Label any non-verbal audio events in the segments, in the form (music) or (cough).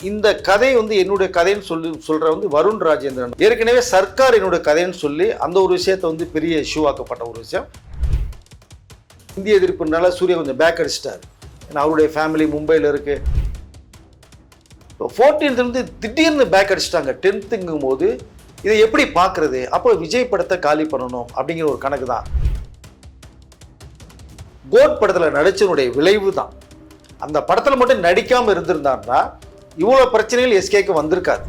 இந்த கதை வந்து என்னுடைய கதைன்னு சொல்லி சொல்கிற வந்து வருண் ராஜேந்திரன். ஏற்கனவே சர்க்கார் என்னுடைய கதைன்னு சொல்லி அந்த ஒரு விஷயத்தை வந்து பெரிய இஷ்யூ ஆக்கப்பட்ட ஒரு விஷயம். இந்திய எதிர்ப்புனால சூர்யா கொஞ்சம் பேக் அடிச்சிட்டார். ஏன்னா அவருடைய ஃபேமிலி மும்பையில் இருக்குது இப்போ ஃபோர்டீன்த்லேருந்து திடீர்னு பேக் அடிச்சிட்டாங்க. டென்த்துங்கும் போது இதை எப்படி பார்க்கறது? அப்போ விஜய் படத்தை காலி பண்ணணும் அப்படிங்கிற ஒரு கணக்கு தான். கோட் படத்தில் நடிச்சனுடைய விளைவு தான். அந்த படத்தில் மட்டும் நடிக்காமல் இருந்திருந்தாருன்னா இவ்வளோ பிரச்சனைகள் எஸ்கேக்கு வந்திருக்காது.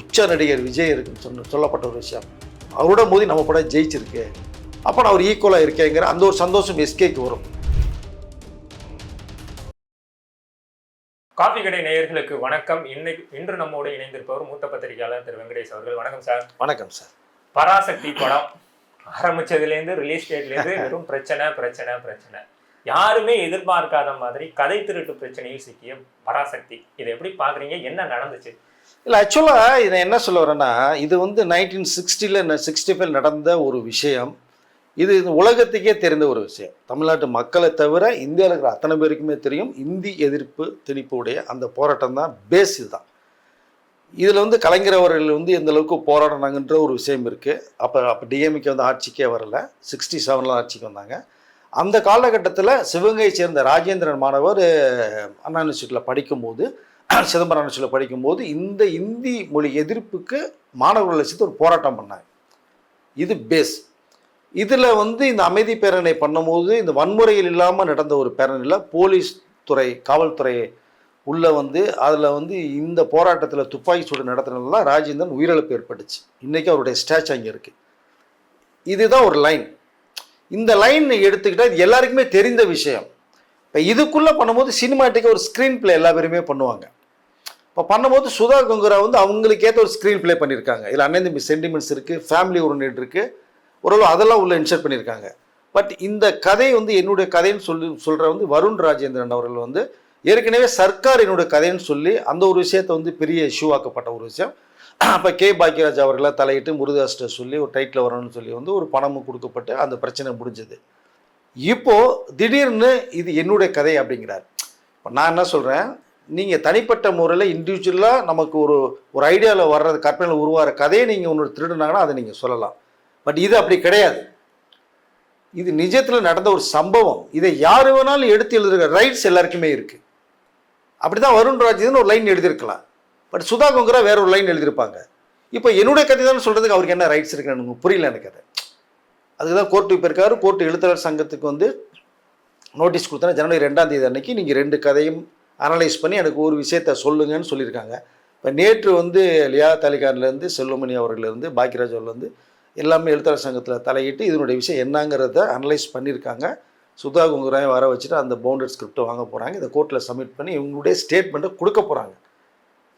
உச்ச நடிகர் விஜய் இருக்குன்னு சொன்ன சொல்லப்பட்ட ஒரு விஷயம். அவரோட மோதி நம்ம படம் ஜெயிச்சிருக்கு. அப்போ நான் அவர் ஈக்குவலாக இருக்கேங்கிற அந்த ஒரு சந்தோஷம் எஸ்கேக்கு வரும். காஃபி கடை நேயர்களுக்கு வணக்கம். இன்னைக்கு இன்று நம்மோடு இணைந்திருப்பவர் மூத்த பத்திரிகையாளர் திரு வெங்கடேஷ் அவர்கள். வணக்கம் சார். வணக்கம் சார். பராசக்தி படம் ஆரம்பிச்சதுலேருந்து ரிலீஸ் டேட்லேருந்து வெறும் பிரச்சனை பிரச்சனை பிரச்சனை. யாருமே எதிர்பார்க்காத மாதிரி கதை திருட்டு பிரச்சனையில் சிக்கிய பராசக்தி. இதை எப்படி பார்க்குறீங்க? என்ன நடந்துச்சு? இல்லை ஆக்சுவலாக இதை என்ன சொல்ல வரேன்னா இது வந்து நைன்டீன் சிக்ஸ்டியில் சிக்ஸ்டி ஃபைவ் நடந்த ஒரு விஷயம். இது இது உலகத்துக்கே தெரிந்த ஒரு விஷயம். தமிழ்நாட்டு மக்களை தவிர இந்தியாவில் இருக்கிற அத்தனை பேருக்குமே தெரியும். இந்தி எதிர்ப்பு திணிப்புடைய அந்த போராட்டம் தான் பேஸ் இதுதான். இதில் வந்து கலைஞர் அவர்கள் வந்து எந்த அளவுக்கு போராடினாங்கன்ற ஒரு விஷயம் இருக்குது அப்போ அப்போ டிஎம்கே வந்து ஆட்சிக்கே வரல. சிக்ஸ்டி செவனில் ஆட்சிக்கு வந்தாங்க. அந்த காலகட்டத்தில் சிவகங்கையை சேர்ந்த ராஜேந்திரன் மாணவர் அண்ணா யூனிவர்சிட்டியில் படிக்கும்போது சிதம்பரம் யூனிவர்சிட்டியில் படிக்கும்போது இந்த இந்தி மொழி எதிர்ப்புக்கு மாணவர்களை சேர்த்து ஒரு போராட்டம் பண்ணார். இது பேஸ் இதில் வந்து இந்த அமைதி பேரணி பண்ணும்போது இந்த வன்முறையில் இல்லாமல் நடந்த ஒரு பேரணியில் போலீஸ் துறை காவல்துறை உள்ளே வந்து அதில் வந்து இந்த போராட்டத்தில் துப்பாக்கி சூடு நடத்துனதுல ராஜேந்திரன் உயிரிழப்பு ஏற்பட்டுச்சு. இன்றைக்கி அவருடைய ஸ்டாச்சு அங்கே இருக்குது இதுதான் ஒரு லைன் இந்த லைன் எடுத்துக்கிட்டால் இது எல்லாருக்குமே தெரிந்த விஷயம். இப்போ இதுக்குள்ளே பண்ணும்போது சினிமாட்டிக்காக ஒரு ஸ்க்ரீன் பிளே எல்லா பேருமே பண்ணுவாங்க. இப்போ பண்ணும்போது சுதா கங்குரா வந்து அவங்களுக்கு ஏற்ற ஒரு ஸ்க்ரீன் பிளே பண்ணியிருக்காங்க இதில் அண்ணன் தம்பி சென்டிமெண்ட்ஸ் இருக்குது ஃபேமிலி ஓரியன்ட் இருக்குது ஓரளவு அதெல்லாம் உள்ளே இன்சர்ட் பண்ணியிருக்காங்க பட் இந்த கதை வந்து என்னுடைய கதைன்னு சொல்லி சொல்கிற வந்து வருண் ராஜேந்திரன் அவர்கள் வந்து ஏற்கனவே சர்க்கார் என்னுடைய கதைன்னு சொல்லி அந்த ஒரு விஷயத்தை வந்து பெரிய இஷ்யூ ஆக்கப்பட்ட ஒரு விஷயம். அப்போ கே. பாக்கியராஜ் அவர்களை தலையிட்டு முருகாஸ்ட்டை சொல்லி ஒரு டைட்டில் வரணும்னு சொல்லி வந்து ஒரு பணமும் கொடுக்கப்பட்டு அந்த பிரச்சனை முடிஞ்சது. இப்போது திடீர்னு இது என்னுடைய கதை அப்படிங்கிறார். இப்போ நான் என்ன சொல்கிறேன் நீங்கள் தனிப்பட்ட முறையில் இண்டிவிஜுவலாக நமக்கு ஒரு ஒரு ஐடியாவில் வர்றது கற்பனையில் உருவாகிற கதையை நீங்கள் ஒன்று திருடுனாங்கன்னா அதை நீங்கள் சொல்லலாம். பட் இது அப்படி கிடையாது. இது நிஜத்தில் நடந்த ஒரு சம்பவம். இதை யார் வேணாலும் எடுத்து எழுதுகிற ரைட்ஸ் எல்லாருக்குமே இருக்குது அப்படி தான் வருண் ராஜேந்திரன் ஒரு லைன் எழுதியிருக்கலாம். பட் சுதா கொங்கரா வேற ஒரு லைன் எழுதியிருப்பாங்க. இப்போ என்னுடைய கதை தான் சொல்கிறதுக்கு அவருக்கு என்ன ரைட்ஸ் இருக்குன்னு எனக்கு புரியல எனக்கு அது. அதுக்கு தான் கோர்ட்டு இப்போ இருக்காரு. கோர்ட்டு எழுத்தாளர் சங்கத்துக்கு வந்து நோட்டீஸ் கொடுத்தா ஜனவரி ரெண்டாம் தேதி அன்னைக்கு நீங்கள் ரெண்டு கதையும் அனலைஸ் பண்ணி எனக்கு ஒரு விஷயத்த சொல்லுங்கன்னு சொல்லியிருக்காங்க. இப்போ நேற்று வந்து லியா தாலிகான்லேருந்து செல்வமணி அவர்கள்லேருந்து பாக்கியராஜ் அவர்லேருந்து எல்லாமே எழுத்தாளர் சங்கத்தில் தலையிட்டு இதனுடைய விஷயம் என்னங்கிறத அனலைஸ் பண்ணியிருக்காங்க. சுதா குங்குராயை வர வச்சுட்டு அந்த பவுண்டட் ஸ்கிரிப்டை வாங்க போகிறாங்க இதை கோர்ட்டில் சப்மிட் பண்ணி இவங்களுடைய ஸ்டேட்மெண்ட்டை கொடுக்க போகிறாங்க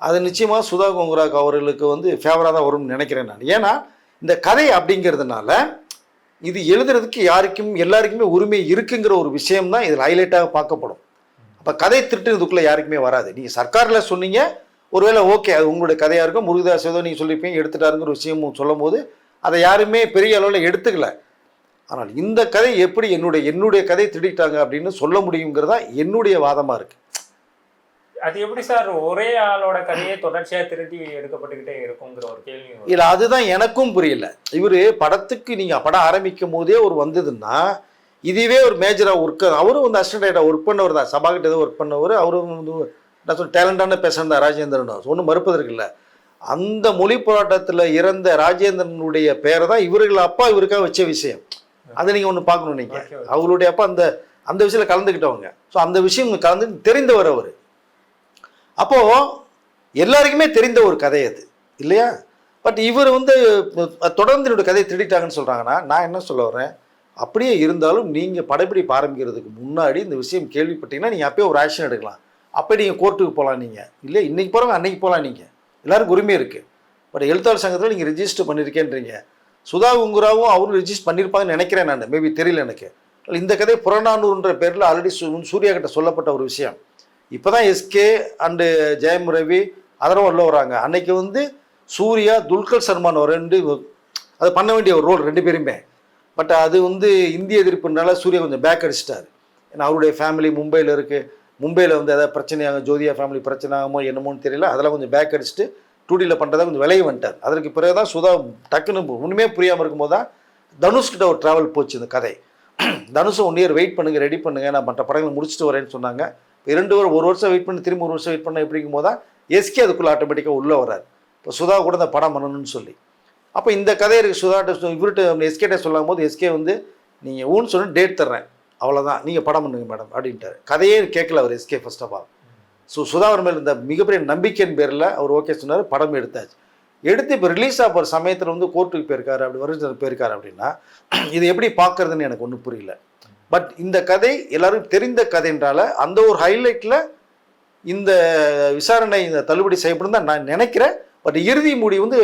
அது நிச்சயமாக சுதா கோங்குராக் அவர்களுக்கு வந்து ஃபேவராக தான் வரும்னு நினைக்கிறேன் நான். ஏன்னா இந்த கதை அப்படிங்கிறதுனால இது எழுதுறதுக்கு யாருக்கும் எல்லாருக்குமே உரிமை இருக்குங்கிற ஒரு விஷயம் தான் இதில் ஹைலைட்டாக பார்க்கப்படும். அப்போ கதை திருட்டுறதுக்குள்ளே யாருக்குமே வராது. நீங்கள் சர்க்காரில் சொன்னீங்க ஒருவேளை ஓகே அது உங்களுடைய கதையாக இருக்கும். முருகதாஸ் ஏதோ நீங்கள் சொல்லியிருப்பீங்க எடுத்துட்டாருங்கிற விஷயமும் சொல்லும் போது அதை யாருமே பெரிய அளவில் எடுத்துக்கல. ஆனால் இந்த கதை எப்படி என்னுடைய என்னுடைய கதை திருடிட்டாங்க அப்படின்னு சொல்ல முடியுங்கிறதா என்னுடைய வாதமாக இருக்குது அது எப்படி சார் ஒரே ஆளோட கதையே தொடர்ச்சியா திருட்டி எடுக்கப்பட்டுக்கிட்டே இருக்குங்கிற ஒரு கேள்வி. இல்லை அதுதான் எனக்கும் புரியல. இவர் படத்துக்கு நீங்கள் படம் ஆரம்பிக்கும் போதே ஒரு வந்ததுன்னா இதுவே ஒரு மேஜராக ஒர்க் அவரும் வந்து அசிஸ்டன்டாக ஒர்க் பண்ணவர் தான். சபாகிட்ட ஏதோ ஒர்க் பண்ணவர் அவரும் வந்து நான் சொல்ல டேலண்டான தான் ராஜேந்திரன். ஒன்றும் மறுப்பதற்கு இல்லை அந்த மொழி போராட்டத்தில் இறந்த ராஜேந்திரனுடைய பேரை தான் இவர்கள் அப்பா இவருக்காக வச்ச விஷயம். அதை நீங்கள் ஒன்று பார்க்கணும் நீங்கள். அவருடைய அப்பா அந்த அந்த விஷயத்தில் கலந்துக்கிட்டவங்க. ஸோ அந்த விஷயம் கலந்து தெரிந்தவர் அவர். அப்போது எல்லாருக்குமே தெரிந்த ஒரு கதை அது இல்லையா? பட் இவர் வந்து தொடர்ந்து என்னோட கதையை திருடிட்டாங்கன்னு சொல்கிறாங்கன்னா நான் என்ன சொல்ல வரேன் அப்படியே இருந்தாலும் நீங்கள் படப்பிடிப்பு ஆரம்பிக்கிறதுக்கு முன்னாடி இந்த விஷயம் கேள்விப்பட்டீங்கன்னா நீங்கள் அப்பயே ஒரு ஆக்ஷன் எடுக்கலாம். அப்போ நீங்கள் கோர்ட்டுக்கு போகலாம் நீங்கள் இல்லை இன்னைக்கு போகிறவங்க அன்னைக்கு போகலாம் நீங்கள் எல்லாருக்கும் உரிமை இருக்குது பட் எழுத்தாளர் சங்கத்தில் நீங்கள் ரிஜிஸ்டர் பண்ணியிருக்கேன்றீங்க சுதா உங்குராவும் அவரும் ரிஜிஸ்டர் பண்ணியிருப்பாங்கன்னு நினைக்கிறேன் நான். மேபி தெரியல எனக்கு. இந்த கதை புறநானூறுன்ற பேரில் ஆல்ரெடி சூர்யா கிட்ட சொல்லப்பட்ட ஒரு விஷயம். இப்போ தான் எஸ்கே அண்டு ஜெயம் ரவி அதெல்லாம் உள்ள வராங்க. அன்னைக்கு வந்து சூர்யா துல்கர் சல்மான் ஒரு ரெண்டு அது பண்ண வேண்டிய ஒரு ரோல் ரெண்டு பேருமே. பட் அது வந்து இந்திய எதிர்ப்புனால சூர்யா கொஞ்சம் பேக் அடிச்சிட்டார். ஏன்னா அவருடைய ஃபேமிலி மும்பையில் இருக்குது மும்பையில் வந்து ஏதாவது பிரச்சனையாக ஜோதியா ஃபேமிலி பிரச்சனை ஆகுமோ என்னமோன்னு தெரியல. அதெல்லாம் கொஞ்சம் பேக் அடிச்சுட்டு டூடியில் பண்ணுறதா கொஞ்சம் விலையை வந்துட்டார். அதற்கு பிறகு தான் சுதா டக்குன்னு ஒன்றுமே புரியாமல் இருக்கும்போது தான் தனுஷ்கிட்ட ஒரு ட்ராவல் போச்சு இந்த கதை. தனுஷை ஒன் இயர் வெயிட் பண்ணுங்க ரெடி பண்ணுங்கள் நான் மற்ற படங்களை முடிச்சுட்டு வரேன்னு சொன்னாங்க. இரண்டு ஒரு ஒரு வருஷம் வெயிட் பண்ணி திரும்ப ஒரு வருஷம் வெயிட் பண்ண எப்படிங்கும் போது தான் எஸ்கே அதுக்குள்ளே ஆட்டோமேட்டிக்காக உள்ளே வராரு இப்போ சுதா கூட இந்த படம் பண்ணணும்னு சொல்லி. அப்போ இந்த கதையை இருக்குது சுதாட்ட இவர்கிட்ட எஸ்கேட்ட சொல்லும் போது எஸ்கே வந்து நீங்கள் ஊன்னு சொன்ன டேட் தர்றேன். அவ்வளோதான் நீங்கள் படம் பண்ணுங்க மேடம் அப்படின்ட்டார். கதையே கேட்கல அவர் SK first of all so சுதாவர் மேல் இருந்த மிகப்பெரிய நம்பிக்கையின் பேரில் அவர் ஓகே சொன்னார் படம் எடுத்தாச்சு. எடுத்து இப்போ ரிலீஸ் ஆக போகிற சமயத்தில் வந்து கோர்ட்டுக்கு போயிருக்காரு அப்படி வருஷம் போயிருக்காரு அப்படின்னா (clears throat) இது எப்படி பார்க்கறதுன்னு எனக்கு ஒன்றும் புரியல. பட் இந்த கதை எல்லாரும் தெரிந்த கதைன்றால அந்த ஒரு ஹைலைட்டில் இந்த விசாரணை இந்த தள்ளுபடி செய்யப்படும் தான் நான் நினைக்கிறேன். பட் இறுதி முடிவு வந்து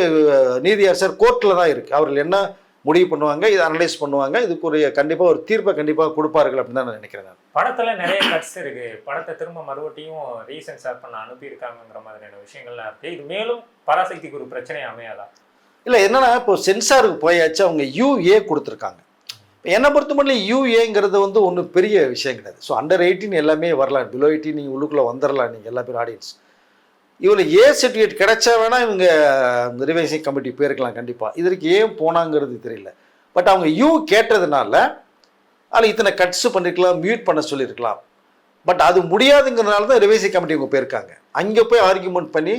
நீதியரசர் கோர்ட்டில் தான் இருக்குது அவர்கள் என்ன முடிவு பண்ணுவாங்க இதை அனலைஸ் பண்ணுவாங்க இதுக்குரிய கண்டிப்பாக ஒரு தீர்ப்பை கண்டிப்பாக கொடுப்பார்கள் அப்படின்னு தான் நான் நினைக்கிறேன் நான். படத்துல நிறைய கட்ஸ் இருக்கு. படத்தை திரும்ப மறுபடியும் ரீசென்சார் பண்ண அனுப்பியிருக்காங்கங்கிற மாதிரியான விஷயங்கள்லாம் இருக்கு இது மேலும் பராசக்திக்கு ஒரு பிரச்சனை அமையாதா? இல்லை என்னன்னா இப்போ சென்சாருக்கு போயாச்சு அவங்க யூஏ கொடுத்துருக்காங்க. என்னை பொறுத்த மட்டும் யூஏங்கிறது வந்து ஒன்றும் பெரிய விஷயம் கிடையாது. ஸோ அண்டர் எயிட்டீன் எல்லாமே வரலாம். பிலோ எயிட்டீன் நீங்கள் உள்ளுக்குள்ளே வந்துடலாம் நீங்கள் எல்லா பேரும் ஆடியன்ஸ் இவ்வளோ ஏ சர்டிஃபிகேட் கிடைச்சா வேணால் இவங்க ரிவைசிங் கமிட்டி போயிருக்கலாம் கண்டிப்பாக இதற்கு ஏன் போனாங்கிறது தெரியல. பட் அவங்க யூ கேட்டதுனால அதில் இத்தனை கட்ஸ் பண்ணிருக்கலாம் மியூட் பண்ண சொல்லியிருக்கலாம் பட் அது முடியாதுங்கிறனால தான் ரிவைசிங் கமிட்டி இவங்க போயிருக்காங்க. அங்கே போய் ஆர்கியூமெண்ட் பண்ணி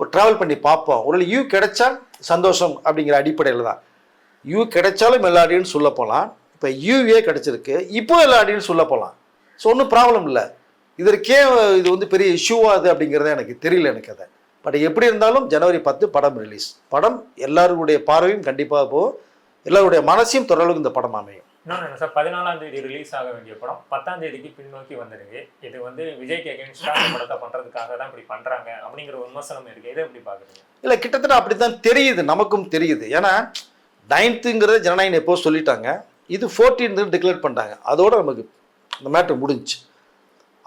ஒரு ட்ராவல் பண்ணி பார்ப்போம். ஒரு யூ கிடைச்சா சந்தோஷம் அப்படிங்கிற அடிப்படையில் தான். யூ கிடைச்சாலும் எல்லா ஆடியன்ஸ் சொல்ல போகலாம் இப்போ யூஏ கிடைச்சிருக்கு. இப்போ எல்லா ஆடியன்ஸ் சொல்ல போகலாம் ஸோ ஒன்றும் ப்ராப்ளம் இல்லை. இதற்கே இது வந்து பெரிய இஷ்யூவாகுது அப்படிங்கிறத எனக்கு தெரியல எனக்கு அதை. பட் எப்படி இருந்தாலும் ஜனவரி பத்து படம் ரிலீஸ் படம் எல்லாருடைய பார்வையும் கண்டிப்பாக போகும் எல்லாருடைய மனசையும் தொடர்புக்கு இந்த படம் அமையும். இன்னொன்று சார் பதினாலாம் தேதி ரிலீஸ் ஆக வேண்டிய படம் பத்தாம் தேதிக்கு பின்னோக்கி வந்துருக்கு. இது வந்து விஜய்க்கு அகேன்ஸ்டாக அந்த படத்தை பண்றதுக்காக தான் இப்படி பண்றாங்க அப்படிங்கிற ஒரு விமர்சனம் இருக்கு. இதை எப்படி பாக்குறீங்க இல்லை கிட்டத்தட்ட அப்படி தான் தெரியுது. நமக்கும் தெரியுது. ஏன்னா நைன்த்துங்கிறத ஜனநாயகம் எப்போ சொல்லிட்டாங்க? இது ஃபோர்டீன்த்து டிக்ளேர் பண்ணிட்டாங்க. அதோட நமக்கு இந்த மேட்ரு முடிஞ்சுச்சு.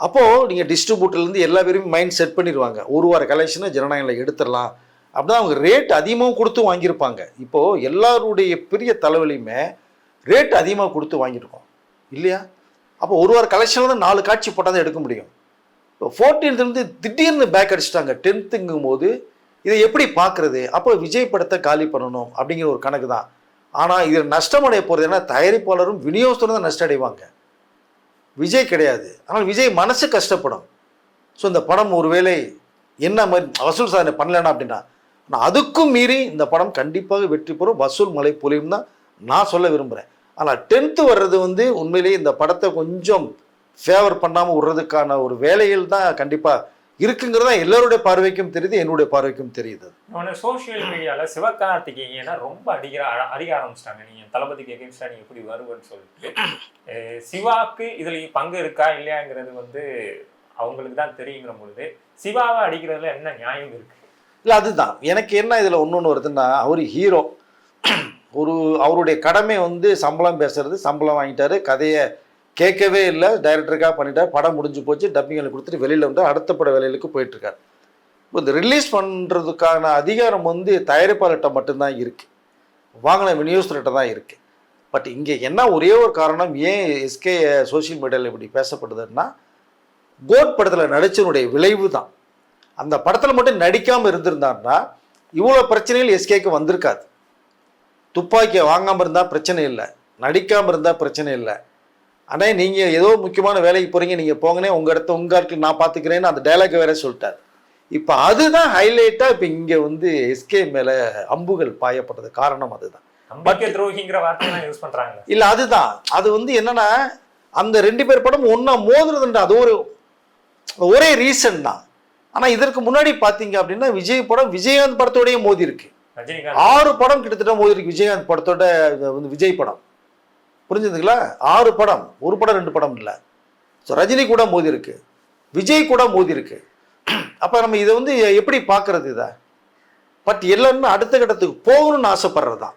அப்போது நீங்கள் டிஸ்ட்ரிபியூட்டர்லேருந்து எல்லா பேரும் மைண்ட் செட் பண்ணிடுவாங்க. ஒரு வார கலெக்ஷனை ஜனநாயகில் எடுத்துடலாம். அப்படின்னா அவங்க ரேட் அதிகமாகவும் கொடுத்து வாங்கியிருப்பாங்க. இப்போது எல்லாருடைய பெரிய தலைவலியுமே ரேட் அதிகமாக கொடுத்து வாங்கியிருக்கோம். இல்லையா? அப்போ ஒரு வார கலெக்ஷனில் தான் நாலு காட்சி போட்டால் தான் எடுக்க முடியும். இப்போ ஃபோர்டீன்த்லேருந்து திடீர்னு பேக் அடிச்சிட்டாங்க. டென்த்துங்கும் போது இதை எப்படி பார்க்குறது? அப்போ விஜய் படத்தை காலி பண்ணணும் அப்படிங்கிற ஒரு கணக்கு தான் ஆனால் இதில் நஷ்டமடைய போகிறது என்ன? தயாரிப்பாளரும் விநியோகஸ்தரும் தான் நஷ்டம் அடைவாங்க விஜய் கிடையாது. ஆனால் விஜய் மனசு கஷ்டப்படும். ஸோ இந்த படம் ஒருவேளை என்ன மாதிரி வசூல் சாதனை பண்ணலன்னா அப்படின்னா ஆனால் அதுக்கும் மீறி இந்த படம் கண்டிப்பாக வெற்றி பெறும். வசூல் மலை பொலியும் தான் நான் சொல்ல விரும்புகிறேன் ஆனால் டென்த்து வர்றது வந்து உண்மையிலேயே இந்த படத்தை கொஞ்சம் ஃபேவர் பண்ணாமல் விடுறதுக்கான ஒரு வேலைகள் தான் கண்டிப்பாக இருக்குங்கிறது எல்லாருடைய பார்வைக்கும் தெரியுது என்னுடைய பார்வைக்கும் தெரியுது. சோஷியல் மீடியால சிவகார்த்திகேயனை ரொம்ப அடிக்கிற அடிக்க ஆரம்பிச்சிட்டாங்க. நீங்க தளபதிக்கு எகேன்ஸ்டா நீங்க எப்படி வருவன்னு சொல்லிட்டு. சிவாக்கு இதுல பங்கு இருக்கா இல்லையாங்கிறது வந்து அவங்களுக்கு தான் தெரியுங்கிற பொழுது சிவாவை அடிக்கிறதுல என்ன நியாயம் இருக்கு? இல்லை அதுதான். எனக்கு என்ன இதில் ஒன்று வருதுன்னா அவர் ஹீரோ ஒரு அவருடைய கடமை வந்து சம்பளம் பேசுறது சம்பளம் வாங்கிட்டாரு கதையை கேட்கவே இல்லை டைரக்டருக்காக பண்ணிட்டார் படம் முடிஞ்சு போச்சு டப்பிங்களை கொடுத்துட்டு வெளியில் வந்து அடுத்த பட வேலைகளுக்கு போயிட்டுருக்கார். இப்போ இந்த ரிலீஸ் பண்ணுறதுக்கான அதிகாரம் வந்து தயாரிப்பாளர்கிட்ட மட்டும்தான் இருக்குது வாங்கின விநியோகஸ்தர்கிட்ட தான் இருக்குது பட் இங்கே என்ன ஒரே ஒரு காரணம் ஏன் எஸ்கே சோஷியல் மீடியாவில் இப்படி பேசப்படுதுன்னா கோட் படத்தில் நடிச்சனுடைய விளைவு தான். அந்த படத்தில் மட்டும் நடிக்காமல் இருந்திருந்தாருன்னா இவ்வளோ பிரச்சனைகள் எஸ்கேக்கு வந்திருக்காது. துப்பாக்கியை வாங்காமல் இருந்தால் பிரச்சனை இல்லை நடிக்காமல் இருந்தால் பிரச்சனை இல்லை. ஆனால் நீங்கள் ஏதோ முக்கியமான வேலைக்கு போகிறீங்க நீங்கள் போங்கனே உங்கள் இடத்த உங்கள் இடத்துல நான் பார்த்துக்கிறேன்னு அந்த டைலாக் வேற சொல்லிட்டார். இப்போ அதுதான் ஹைலைட்டாக இப்போ இங்கே வந்து எஸ்கே மேலே அம்புகள் பாயப்படுறது காரணம் அதுதான். துரோகிங்கிற யூஸ் இல்லை அதுதான். அது வந்து என்னன்னா அந்த ரெண்டு பேர் படம் ஒன்றா மோதுறதுன்ற அது ஒரு ஒரே ரீசன் தான். ஆனால் இதற்கு முன்னாடி பார்த்தீங்க அப்படின்னா விஜய் படம் விஜயகாந்த் படத்தோடயே மோதி இருக்கு ஆறு படம் கிட்டத்தட்ட மோதி இருக்கு விஜயகாந்த் படத்தோட விஜய் படம். புரிஞ்சுதுங்களா? ஆறு படம். ஒரு படம் ரெண்டு படம் இல்லை. ஸோ ரஜினி கூட மோதி இருக்கு. விஜய் கூட மோதி இருக்கு. அப்போ நம்ம இதை வந்து எப்படி பார்க்கறது இதை? பட் எல்லாருமே அடுத்த கட்டத்துக்கு போகணும்னு ஆசைப்படுறது தான்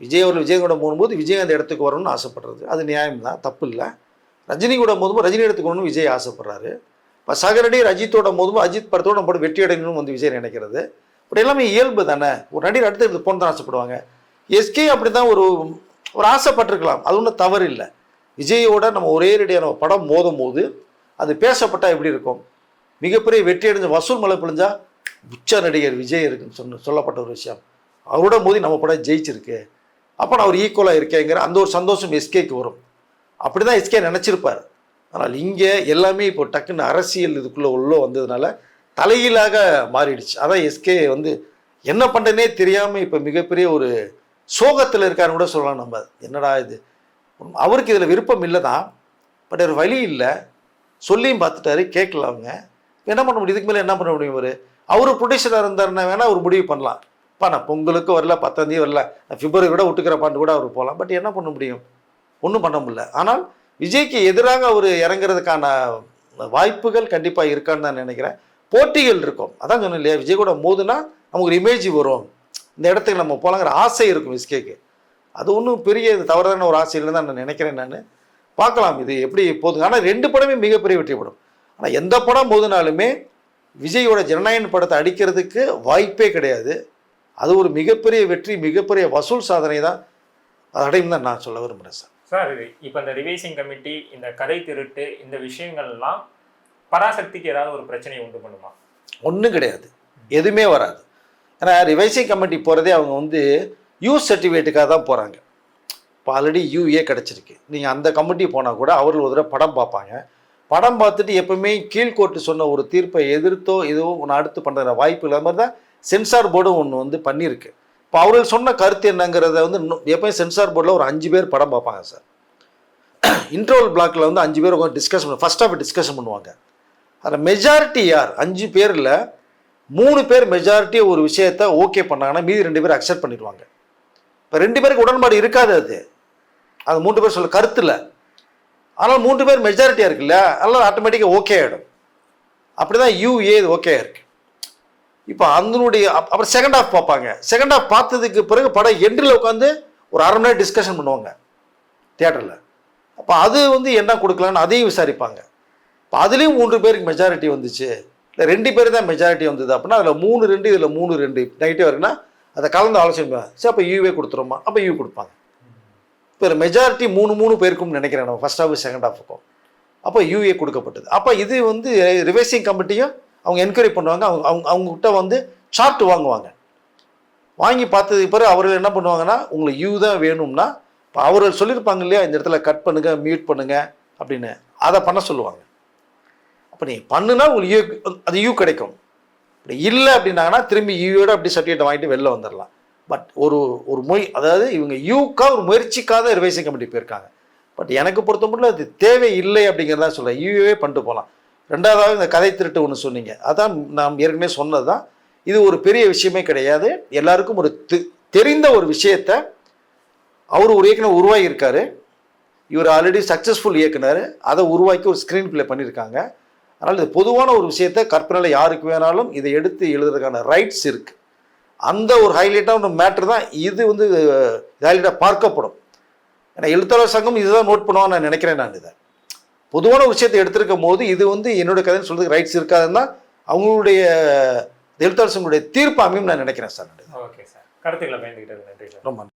விஜய் அவர்கள் விஜய் கூட போகும்போது விஜயகாந்த் இடத்துக்கு வரணும்னு ஆசைப்படுறது. அது நியாயம் தான் தப்பு இல்லை. ரஜினி கூட போதும்போது ரஜினி இடத்துக்கு வரணும்னு விஜய் ஆசைப்படுறாரு. இப்போ சகரடி ரஜித்தோட போதும்போது அஜித் படத்தோட நம்ம வெற்றி அடையணும்னு வந்து விஜய் நினைக்கிறது. இப்படி எல்லாமே இயல்பு தானே. ஒரு நடிகர் அடுத்த இடத்துக்கு தான் ஆசைப்படுவாங்க. எஸ்கே அப்படி தான் ஒரு ஒரு ஆசைப்பட்டிருக்கலாம். அது ஒன்றும் தவறு இல்லை. விஜயோட நம்ம ஒரே ரெடியான படம் மோதும் போது அது பேசப்பட்டால் எப்படி இருக்கும்? மிகப்பெரிய வெற்றி அடைஞ்ச வசூல் மலை பிழிஞ்சா உச்ச நடிகர் விஜய் இருக்குன்னு சொன்ன சொல்லப்பட்ட ஒரு விஷயம். அவரோட மோதி நம்ம படம் ஜெயிச்சிருக்கு. அப்போ நான் அவர் ஈக்குவலாக இருக்கேங்கிற அந்த ஒரு சந்தோஷம் எஸ்கேக்கு வரும். அப்படி தான் எஸ்கே நினச்சிருப்பார். ஆனால் இங்கே எல்லாமே இப்போ டக்குன்னு அரசியல் இதுக்குள்ளே உள்ளே வந்ததுனால தலையீழாக மாறிடுச்சு. அதான் எஸ்கே வந்து என்ன பண்ணுறேனே தெரியாமல் இப்போ மிகப்பெரிய ஒரு சோகத்தில் இருக்காருன்னு கூட சொல்லலாம் நம்ம. என்னடா இது? அவருக்கு இதில் விருப்பம் இல்லை தான் பட் ஒரு வழி இல்லை. சொல்லியும் பார்த்துட்டாரு கேட்கல அவங்க. என்ன பண்ண முடியும்? இதுக்கு மேலே என்ன பண்ண முடியும் அவர் அவர் ப்ரொடியூசராக இருந்தாருன்னா வேணால் ஒரு முடிவு பண்ணலாம். இப்போ நான் பொங்கலுக்கு வரல பத்தாந்தேதி வரல. பிப்ரவரி கூட விட்டுக்கிறப்பான்னு கூட அவர் போகலாம் பட் என்ன பண்ண முடியும்? ஒன்றும் பண்ண முடியல. ஆனால் விஜய்க்கு எதிராக அவர் இறங்குறதுக்கான வாய்ப்புகள் கண்டிப்பாக இருக்கான்னு தான் நினைக்கிறேன். போட்டிகள் இருக்கும். அதான் சொன்னேன் இல்லையா? விஜய் கூட மோதுனா நமக்கு ஒரு இமேஜ் வரும். இந்த இடத்துக்கு நம்ம போகலாங்கிற ஆசை இருக்கும் விஸ்கேக்கு. அது ஒன்றும் பெரிய தவறான ஒரு ஆசை இல்லைன்னு தான் நான் நினைக்கிறேன் நான். பார்க்கலாம் இது எப்படி போதுங்க. ஆனால் ரெண்டு படமே மிகப்பெரிய வெற்றி படம். ஆனால் எந்த படம் போதுனாலுமே விஜயோட ஜனநாயகன் படத்தை அடிக்கிறதுக்கு வாய்ப்பே கிடையாது. அது ஒரு மிகப்பெரிய வெற்றி மிகப்பெரிய வசூல் சாதனை தான். அது அடையும் தான் நான் சொல்ல விரும்புகிறேன் சார். சார் இப்போ இந்த ரிவைசிங் கமிட்டி இந்த கதை திருட்டு இந்த விஷயங்கள்லாம் பராசக்திக்கு ஏதாவது ஒரு பிரச்சனையை உண்டு பண்ணுமா? ஒன்றும் கிடையாது. எதுவுமே வராது. ஏன்னா ரிவைசிங் கமிட்டி போகிறதே அவங்க வந்து யூஸ் சர்டிஃபிகேட்டுக்காக தான் போகிறாங்க இப்போ ஆல்ரெடி யூஏ கிடச்சிருக்கு. நீங்கள் அந்த கமிட்டி போனால் கூட அவர்கள் ஒரு தடவை படம் பார்ப்பாங்க. படம் பார்த்துட்டு எப்பவுமே கீழ்கோர்ட்டு சொன்ன ஒரு தீர்ப்பை எதிர்த்தோ ஏதோ ஒன்று அடுத்து பண்ணுற வாய்ப்பு இல்லாத மாதிரி தான் சென்சார் போர்டும் ஒன்று வந்து பண்ணியிருக்கு. இப்போ அவர்கள் சொன்ன கருத்து என்னங்கிறத வந்து இன்னும் எப்பயும் சென்சார் போர்டில் ஒரு அஞ்சு பேர் படம் பார்ப்பாங்க சார். இன்டர்வல் பிளாக்கில் வந்து அஞ்சு பேர் உட்காந்து டிஸ்கஸ் பண்ணுவாங்க ஃபர்ஸ்ட் ஆஃப் டிஸ்கஷன் பண்ணுவாங்க. அதில் மெஜாரிட்டி யார்? அஞ்சு பேரில் மூணு பேர் மெஜாரிட்டி ஒரு விஷயத்த ஓகே பண்ணாங்கன்னா மீதி ரெண்டு பேர் அக்செப்ட் பண்ணிடுவாங்க. இப்போ ரெண்டு பேருக்கு உடன்பாடு இருக்காது அது. அது மூன்று பேர் சொல்ல கருத்து இல்லை. ஆனால் மூன்று பேர் மெஜாரிட்டியாக இருக்குல்ல அதெல்லாம் ஆட்டோமேட்டிக்காக ஓகே ஆகிடும் அப்படி தான் யூஏ இது ஓகே இருக்கு இப்போ அதனுடைய அப்புறம் செகண்ட் ஹாஃப் பார்ப்பாங்க. செகண்ட் ஹாஃப் பார்த்ததுக்கு பிறகு படம் எண்டில் உட்காந்து ஒரு அரை மணி நேரம் டிஸ்கஷன் பண்ணுவாங்க. தியேட்டரில் அப்போ அது வந்து என்ன கொடுக்கலான்னு அதையும் விசாரிப்பாங்க. இப்போ அதுலேயும் மூன்று பேருக்கு மெஜாரிட்டி வந்துச்சு. ரெண்டு பேர் தான் மெஜாரிட்டி வந்தது அப்படின்னா அதில் மூணு ரெண்டு இதில் மூணு ரெண்டு நைட்டே வருதுன்னா அதை கலந்து ஆலோசனை சரி அப்போ யூவே e கொடுத்துருமா அப்போ யூ கொடுப்பாங்க. இப்போ மெஜாரிட்டி மூணு மூணு பேருக்கும் நினைக்கிறேன் நம்ம ஃபர்ஸ்ட் ஹாஃப் செகண்ட் ஹாஃபுக்கும் அப்போ யூஏ கொடுக்கப்பட்டது. அப்போ இது வந்து ரிவைசிங் கமிட்டியும் அவங்க என்கொயரி பண்ணுவாங்க. அவங்க அவங்க அவங்ககிட்ட வந்து சார்ட் வாங்குவாங்க. வாங்கி பார்த்ததுக்கு பிறகு அவர்கள் என்ன பண்ணுவாங்கன்னா உங்களுக்கு யூ தான் வேணும்னா இப்போ அவர்கள் சொல்லியிருப்பாங்க இல்லையா இந்த இடத்துல கட் பண்ணுங்கள் மியூட் பண்ணுங்கள் அப்படின்னு. அதை பண்ண சொல்லுவாங்க. இப்போ நீங்கள் பண்ணுனா உங்களுக்கு யூ அது யூ கிடைக்கும். இப்படி இல்லை அப்படின்னாங்கன்னா திரும்பி யூயோட அப்படி சர்டிஃபிகேட் வாங்கிட்டு வெளில வந்துடலாம் பட் ஒரு ஒரு மொய் அதாவது இவங்க யூக்கா ஒரு முயற்சிக்காக ரிவைசிங் கமிட்டி போயிருக்காங்க. பட் எனக்கு பொறுத்த மட்டும் அது தேவை இல்லை அப்படிங்கிறதா சொல்கிறேன் யூஏவே பண்ணிட்டு போகலாம். ரெண்டாவதாக இந்த கதை திருட்டு ஒன்று சொன்னீங்க. அதான் நாம் ஏற்கனவே சொன்னது தான் இது ஒரு பெரிய விஷயமே கிடையாது. எல்லாருக்கும் ஒரு தெ- தெரிந்த ஒரு விஷயத்தை அவர் ஒரு இயக்குனர் உருவாகியிருக்காரு இவர் ஆல்ரெடி சக்ஸஸ்ஃபுல் இயக்குனர். அதை உருவாக்கி ஒரு ஸ்க்ரீன் பிளே பண்ணியிருக்காங்க. அதனால் இது பொதுவான ஒரு விஷயத்தை கற்பனையில் யாருக்கு வேணாலும் இதை எடுத்து எழுதுறதுக்கான ரைட்ஸ் இருக்குது அந்த ஒரு ஹைலைட்டான ஒரு மேட்ரு தான். இது வந்து ஹைலைட்டாக பார்க்கப்படும். ஏன்னா எழுத்தாளர் சங்கம் இதுதான் நோட் பண்ணுவான்னு நான் நினைக்கிறேன் நான் இதை. பொதுவான விஷயத்தை எடுத்திருக்கும் போது இது வந்து என்னோட கதைன்னு சொல்றதுக்கு ரைட்ஸ் இருக்காதுன்னு தான் அவங்களுடைய எழுத்தாளர் சங்கங்களுடைய தீர்ப்பு அமையும் நான் நினைக்கிறேன் சார். ஓகே சார் கருத்துக்களை பயந்துக்கிட்டது நன்றி ரொம்ப